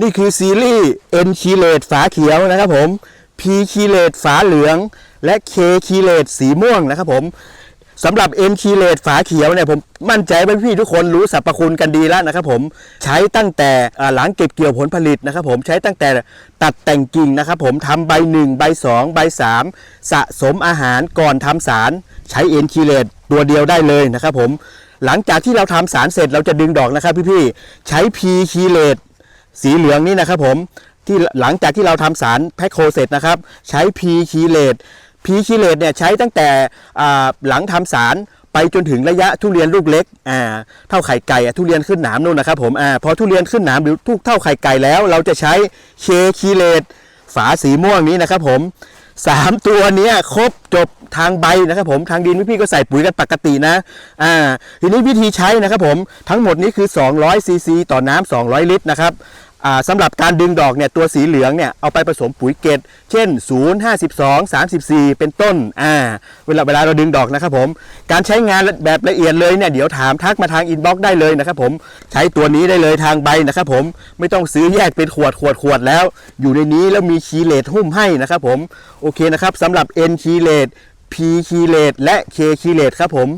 นี่คือซีรีส์ N คีเลตฝาเขียวนะครับผม P คีเลตฝาเหลือง และ K คีเลตสีม่วงนะครับผมสำหรับ N คีเลตฝาเขียวเนี่ยผมมั่นใจว่าพี่ทุกคนรู้สรรพคุณกันดีแล้วนะครับผมใช้ตั้งแต่อ่าหลังเก็บเกี่ยวผลผลิตนะครับผมใช้ตั้งแต่ตัดแต่งกิ่งนะครับผมทำใบ 1 ใบ 2 ใบ 3 สะสมอาหารก่อนทำสาร ใช้ N คีเลตตัวเดียวได้เลยนะครับผมหลังจากที่เราทำสารเสร็จเราจะดึงดอกนะครับพี่ๆใช้ P คีเลต สีเหลืองนี่นะครับผมที่หลังจากที่เราทำสารแพคโคเสร็จนะครับ ใช้พีคีเลตพีคีเลตเนี่ยใช้ตั้งแต่หลังทำสารไปจนถึงระยะทุเรียนลูกเล็กอ่าเท่าไข่ไก่ทุเรียนขึ้นหนามนู่นนะครับผมอ่าพอทุเรียนขึ้นหนามหรือทุกเท่าไข่ไก่แล้ว เราจะใช้ K คีเลตฝาสีม่วงนี้นะครับผม สามตัวเนี้ยครบจบทางใบนะครับผมทางดินพี่ๆก็ใส่ปุ๋ยกันปกตินะอ่าทีนี้วิธีใช้นะครับผมทั้งหมดนี้คือ 200ซีซีต่อน้ำ200 ลิตรนะครับ สำหรับการดึงดอกเนี่ยตัวสีเหลืองเนี่ยเอาไปผสมปุ๋ยเกตเช่น 0 52 34 เป็นต้นอ่าเวลาเวลาเราดึงดอกนะครับผม การใช้งานแบบละเอียดเลยเนี่ยเดี๋ยวถามทักมาทางอินบ็อกซ์ได้เลยนะครับผมใช้ตัวนี้ได้เลยทางใบนะครับผมไม่ต้องซื้อแยกเป็นขวดขวดขวดแล้ว อยู่ในนี้แล้วมีคีเลตหุ้มให้นะครับผมโอเคนะครับสำหรับ N คีเลต P คีเลตและ K คีเลตครับผม